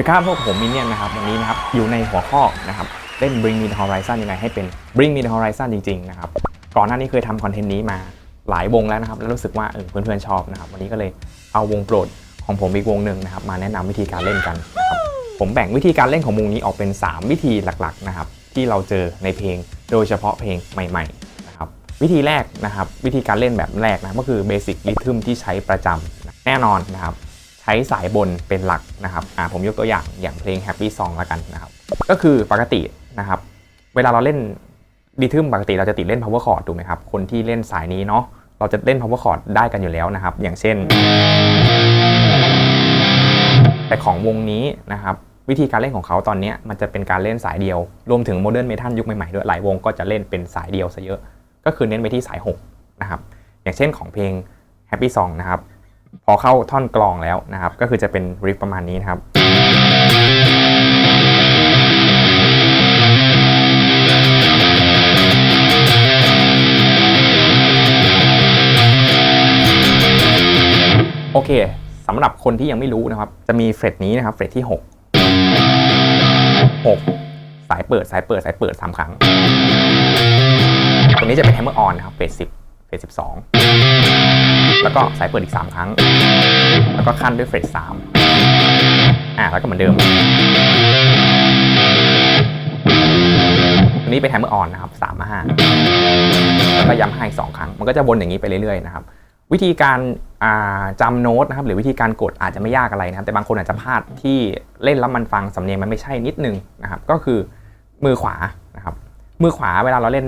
สวัสดีครับพวกผมมินเนี่ยนะครับวันนี้นะครับอยู่ในหัวข้อนะครับเล่น Bring Me the Horizon ยังไงให้เป็น Bring Me the Horizon จริง ๆ นะครับ ก่อนหน้านี้เคยทำคอนเทนต์นี้มาหลายวงแล้วนะครับ แล้วรู้สึกว่าเออเพื่อนๆชอบนะครับ วันนี้ก็เลยเอาวงโปรดของผมอีกวงหนึ่งนะครับ มาแนะนำวิธีการเล่นกันนะครับผมแบ่งวิธีการเล่นของวงนี้ออกเป็น 3 วิธีหลักๆนะครับที่เราเจอในเพลงโดยเฉพาะเพลงใหม่ๆนะครับวิธีแรกนะครับวิธีการเล่นแบบแรกนะก็คือเบสิ c ริทึมที่ใช้ประจำแน่นอนนะครับ ช้สายบนเป็นหลักนะครับผมยกตัวอย่างอย่างเพลง Happy Song ล้วกันนะครับ ก็คือปกตินะครับ เวลาเราเล่นดีทึมปกติเราจะติดเล่น power chord ถูกไหมครับ คนที่เล่นสายนี้เนาะเราจะเล่น power chord ได้กันอยู่แล้วนะครับ อย่างเช่น แต่ของวงนี้นะครับ วิธีการเล่นของเขาตอนนี้มันจะเป็นการเล่นสายเดียว รวมถึงโมเดิร์นเมทัลยุคใหม่ๆด้วยหลายวงก็จะเล่นเป็นสายเดียวซะเยอะ ก็คือเน้นไปที่สาย6นะครับอย่างเช่นของเพลง Happy Song นะครับ พอเข้าท่อนกลองแล้วนะครับ ก็คือจะเป็นริฟประมาณนี้นะครับโอเคสำหรับคนที่ยังไม่รู้นะครับ จะมีเฟรดนี้นะครับเฟรดที่ 6 6 สายเปิดสายเปิดสายเปิด3ครั้ง ตรงนี้จะเป็นแฮมเมอร์ออนนะครับเฟรด10เฟรด12 แล้วก็สายเปิดอีก 3 ครั้ง แล้วก็ขั้นด้วยเฟรด3อ่าแล้วก็เหมือนเดิมตัวนี้เป็นแฮมเมอร์ออนนะครับ3มา5แล้วก็ย้ำให้2ครั้ง มันก็จะวนอย่างนี้ไปเรื่อยๆนะครับ วิธีการาจำโน้ตนะครับ หรือวิธีการกดอาจจะไม่ยากอะไรนะครับ แต่บางคนอาจจะพลาดที่เล่นแล้วมันฟังสำเนียงมันไม่ใช่นิดนึงนะครับ ก็คือมือขวานะครับ มือขวาเวลาเราเล่น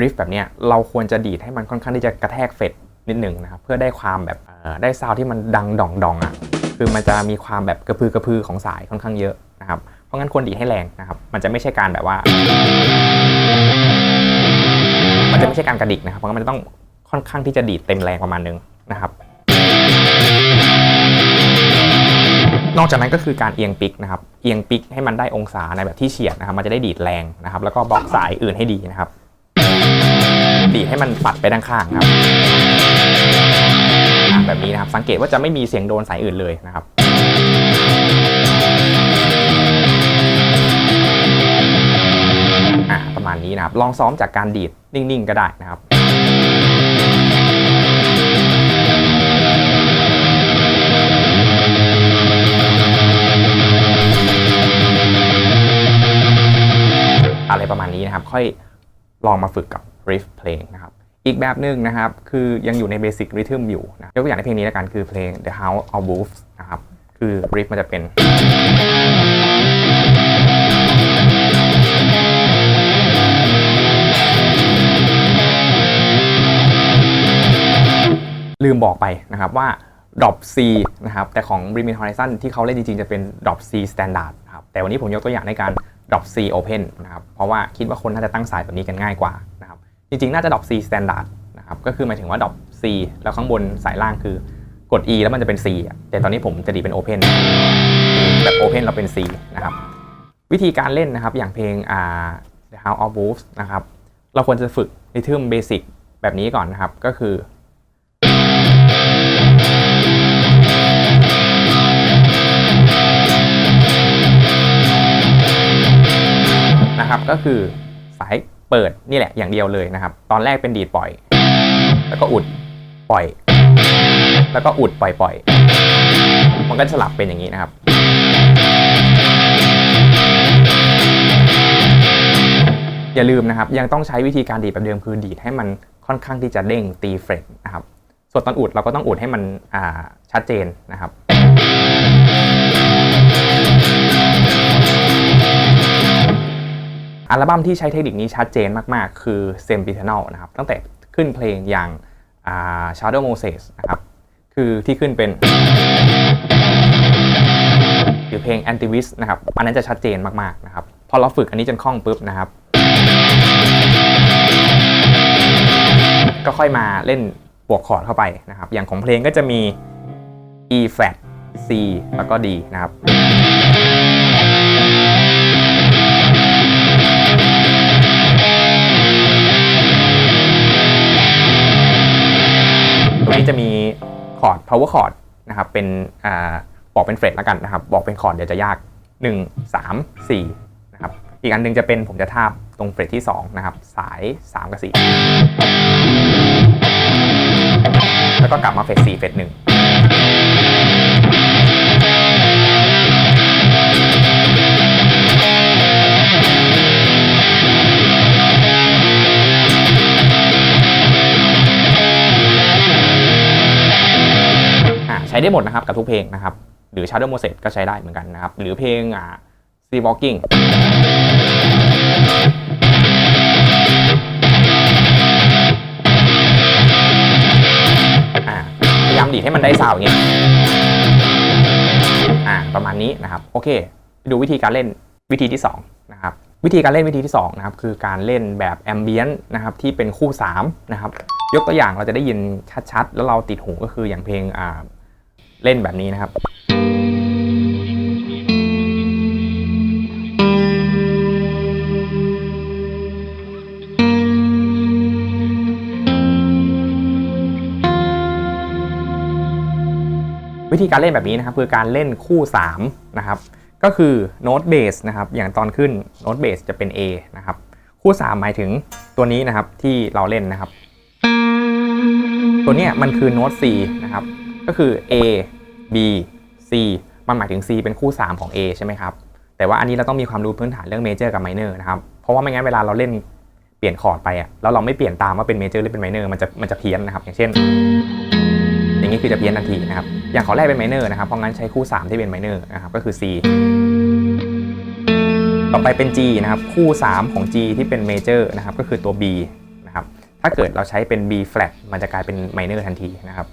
ริฟแบบนี้เราควรจะดีดให้มันค่อนข้างที่จะกระแทกเฟด นิดหนึ่งนะครับเพื่อได้ความแบบได้ซาวที่มันดังดองดองอะคือมันจะมีความแบบกระพือกระพือของสายค่อนข้างเยอะนะครับเพราะงั้นควรดีให้แรงนะครับมันจะไม่ใช่การแบบว่า มันจะไม่ใช่การกระดิกนะครับเพราะงั้นมันจะต้องค่อนข้างที่จะดีดเต็มแรงประมาณนึงนะครับนอกจากนั้นก็คือการเอียงปิกนะครับ เอียงปิกให้มันได้องศาในแบบที่เฉียดนะครับ มันจะได้ดีดแรงนะครับ แล้วก็บล็อกสายอื่นให้ดีนะครับ ดีดให้มันปัดไปด้านข้างครับ แบบนี้นะครับ สังเกตว่าจะไม่มีเสียงโดนสายอื่นเลยนะครับประมาณนี้นะครับ ลองซ้อมจากการดีดนิ่งๆ ก็ได้นะครับอะไรประมาณนี้นะครับ ค่อยลองมาฝึกกับริฟเพลงนะครับ อีกแบบหนึ่งนะครับ คือยังอยู่ในเบสิ c ริทึมอยู่นะยกตัวอย่างในเพลงนี้ล้วกันคือเพลง The House of Wolves นะครับ คือริฟมันจะเป็น ลืมบอกไปนะครับว่า drop C นะครับ แต่ของ Bring Me the Horizon ที่เขาเล่นจริงๆ จะเป็น drop C standard นะครับ แต่วันนี้ผมยกตัวอย่างในการ drop C open นะครับ เพราะว่าคิดว่าคนน่าจะตั้งสายแบบนี้กันง่ายกว่า จริงๆ น่าจะ drop C standard นะครับก็คือหมายถึงว่า drop C แล้วข้างบนสายล่างคือกด E แล้วมันจะเป็น C แต่ตอนนี้ผมจะดีเป็น open แบบ open เราเป็น C นะครับวิธีการเล่นนะครับอย่างเพลง The House of Wolves นะครับเราควรจะฝึกริทึมเบสิกแบบนี้ก่อนนะครับก็คือนะครับก็คือสาย เปิดนี่แหละอย่างเดียวเลยนะครับ ตอนแรกเป็นดีดปล่อย แล้วก็อุดปล่อย แล้วก็อุดปล่อยปล่อยมันก็สลับเป็นอย่างนี้นะครับ อย่าลืมนะครับยังต้องใช้วิธีการดีดแบบเดิมคือดีดให้มันค่อนข้างที่จะเด้งตีเฟรตนะครับ ส่วนตอนอุดเราก็ต้องอุดให้มันชัดเจนนะครับ อัลบั้มที่ใช้เทคนิคนี้ชัดเจนมากๆ คือ s e m p i t a n a l นะครับ ตั้งแต่ขึ้นเพลงอย่างอ่า Shadow Moses นะครับ คือที่ขึ้นเป็น หรือเพลง Antivis นะครับ อันนั้นจะชัดเจนมากๆนะครับ พอเราฝึกอันนี้จนคล่องปุ๊บนะครับ ก็ค่อยมาเล่นบวกคอร์ดเข้าไปนะครับ อย่างของเพลงก็จะมี E flat C แล้วก็ D นะครับ นี้จะมีคอร์ด power chord นะครับเป็นอ่าบอกเป็นเฟรดแล้วกันนะครับ บอกเป็นคอร์ดเดี๋ยวจะยาก 1 3 4นะครับอีกอันหนึงจะเป็นผมจะทาบตรงเฟรดที่ 2 นะครับ สาย 3 กับ 4 แล้วก็กลับมาเฟรต4เฟรต1 ช้ได้หมดนะครับกับทุกเพลงนะครับ หรือ Shadow Moses ก็ใช้ได้เหมือนกันนะครับ หรือเพลงอ่า Sea Walking พยายามดีดให้มันได้ซาวด์อย่างเงี้ยอ่าประมาณนี้นะครับ โอเคไปดูวิธีการเล่นวิธีที่สองนะครับวิธีการเล่นวิธีที่สองนะครับคือการเล่นแบบแอมเบียนนะครับที่เป็นคู่สามนะครับยกตัวอย่างเราจะได้ยินชัดๆ แล้วเราติดหูก็คืออย่างเพลงอ่า เล่นแบบนี้นะครับวิธีการเล่นแบบนี้นะครับคือการเล่นคู่3นะครับก็คือโน้ตเบสนะครับอย่างตอนขึ้นโน้ตเบสจะเป็น A นะครับคู่ 3 หมายถึงตัวนี้นะครับที่เราเล่นนะครับ ตัวนี้มันคือโน้ต C นะครับ ก็คือ A B C มันหมายถึง C เป็นคู่ 3 ของ A ใช่ไหมครับ แต่ว่าอันนี้เราต้องมีความรู้พื้นฐานเรื่องเมเจอร์กับไมเนอร์นะครับ เพราะว่าไม่งั้นเวลาเราเล่นเปลี่ยนคอร์ดไปอะแล้วเราไม่เปลี่ยนตามว่าเป็นเมเจอร์หรือเป็นไมเนอร์มันจะมันจะเพี้ยนนะครับ อย่างเช่น อย่างนี้คือจะเพี้ยนทันทีนะครับ อย่างขอแรกเป็นไมเนอร์นะครับ เพราะงั้นใช้คู่ 3 ที่เป็นไมเนอร์นะครับ ก็คือ C ต่อไปเป็น G นะครับ คู่ 3 ของ G ที่เป็นเมเจอร์นะครับ ก็คือตัว B นะครับ ถ้าเกิดเราใช้เป็น B flat มันจะกลายเป็นไมเนอร์ทันทีนะครับ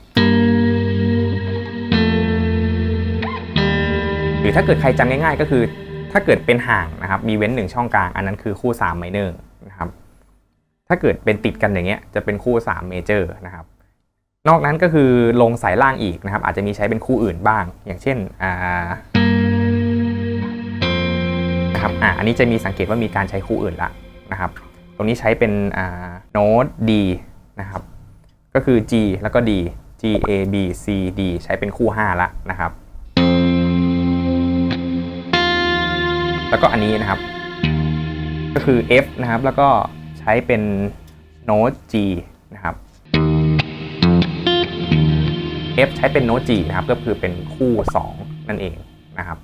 หรือถ้าเกิดใครจำง่ายๆ ก็คือ ถ้าเกิดเป็นห่างนะครับ มีเว้นหนึ่งช่องกลาง อันนั้นคือคู่3ไมเนอร์นะครับ ถ้าเกิดเป็นติดกันอย่างเงี้ยจะเป็นคู่3เมเจอร์นะครับ นอกนั้นก็คือลงสายล่างอีกนะครับ อาจจะมีใช้เป็นคู่อื่นบ้าง อย่างเช่นอ่านะครับอ่าอันนี้จะมีสังเกตว่ามีการใช้คู่อื่นละนะครับ ตรงนี้ใช้เป็นอ่าโน้ต D นะครับ ก็คือ G แล้วก็ D G A B C D ใช้เป็นคู่ 5 ละนะครับ แล้วก็อันนี้นะครับ ก็คือ F นะครับ แล้วก็ใช้เป็นโน้ต G นะครับ F ใช้เป็นโน้ต G นะครับ ก็คือเป็นคู่ 2 นั่นเองนะครับ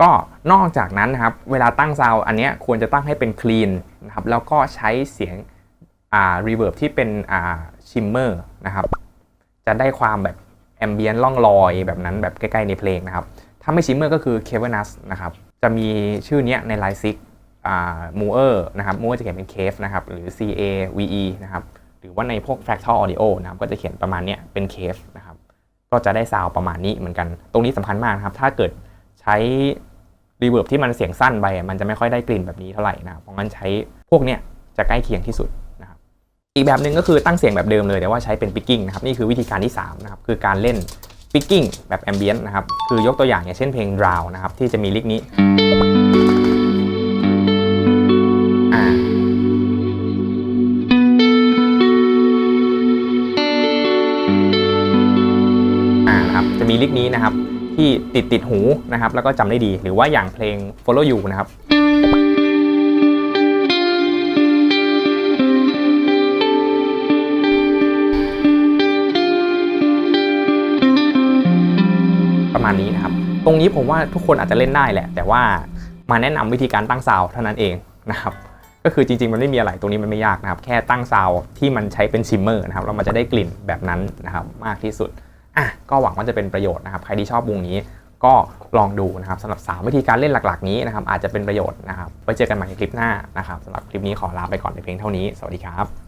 ก็นอกจากนั้นนะครับ เวลาตั้งซาวด์อันนี้ควรจะตั้งให้เป็นคลีนนะครับ แล้วก็ใช้เสียงอ่ารีเวิร์บที่เป็นอ่าชิมเมอร์นะครับ จะได้ความแบบแอมเบียนล่องลอยแบบนั้นแบบใกล้ ๆ ในเพลงนะครับ ถ้าไม่ชิมเมอร์ก็คือเคเวนัสนะครับ จะมีชื่อเนี้ยในไลซิกอ่ามูเออร์นะครับมูเออร์จะเขียนเป็นเคฟนะครับหรือ C A V E นะครับหรือว่าในพวก Fractal Audio นะครับก็จะเขียนประมาณเนี้ยเป็นเคฟนะครับก็จะได้ซาวประมาณนี้เหมือนกัน ตรงนี้สำคัญมากครับ ถ้าเกิดใช้รีเวิร์บที่มันเสียงสั้นไป มันจะไม่ค่อยได้กลิ่นแบบนี้เท่าไหร่นะเพราะงั้นใช้พวกเนี้ยจะใกล้เคียงที่สุดนะครับอีกแบบหนึ่งก็คือตั้งเสียงแบบเดิมเลยแต่ว่าใช้เป็นปิกกิ้งนะครับนี่คือวิธีการที่3นะครับคือการเล่น ปิกกิ้งแบบแอมเบียนนะครับ คือยกตัวอย่างอย่างเช่นเพลง Drow นะครับ ที่จะมีลิกนี้อ่าอ่านะครับจะมีลิกนี้นะครับที่ติดติดหูนะครับแล้วก็จำได้ดี หรือว่าอย่างเพลง Follow You นะครับ ประมาณนี้นะครับ ตรงนี้ผมว่าทุกคนอาจจะเล่นได้แหละ แต่ว่ามาแนะนำวิธีการตั้งซาวเท่านั้นเองนะครับก็คือจริงๆ มันไม่มีอะไรตรงนี้มันไม่ยากนะครับ แค่ตั้งซาวที่มันใช้เป็นชิมเมอร์นะครับแล้วมันจะได้กลิ่นแบบนั้นนะครับมากที่สุดอะก็หวังว่าจะเป็นประโยชน์นะครับ ใครที่ชอบวงนี้ก็ลองดูนะครับสำหรับ 3 วิธีการเล่นหลัก ๆ นี้นะครับอาจจะเป็นประโยชน์นะครับไว้เจอกันใหม่ในคลิปหน้านะครับสำหรับคลิปนี้ขอลาไปก่อนในเพียงเท่านี้ สวัสดีครับ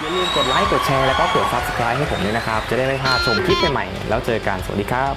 อย่าลืมกดไลค์กดแชร์แล้วก็กด subscribe ให้ผมด้วยนะครับ จะได้ไม่พลาดชมคลิปใหม่ๆแล้วเจอกันสวัสดีครับ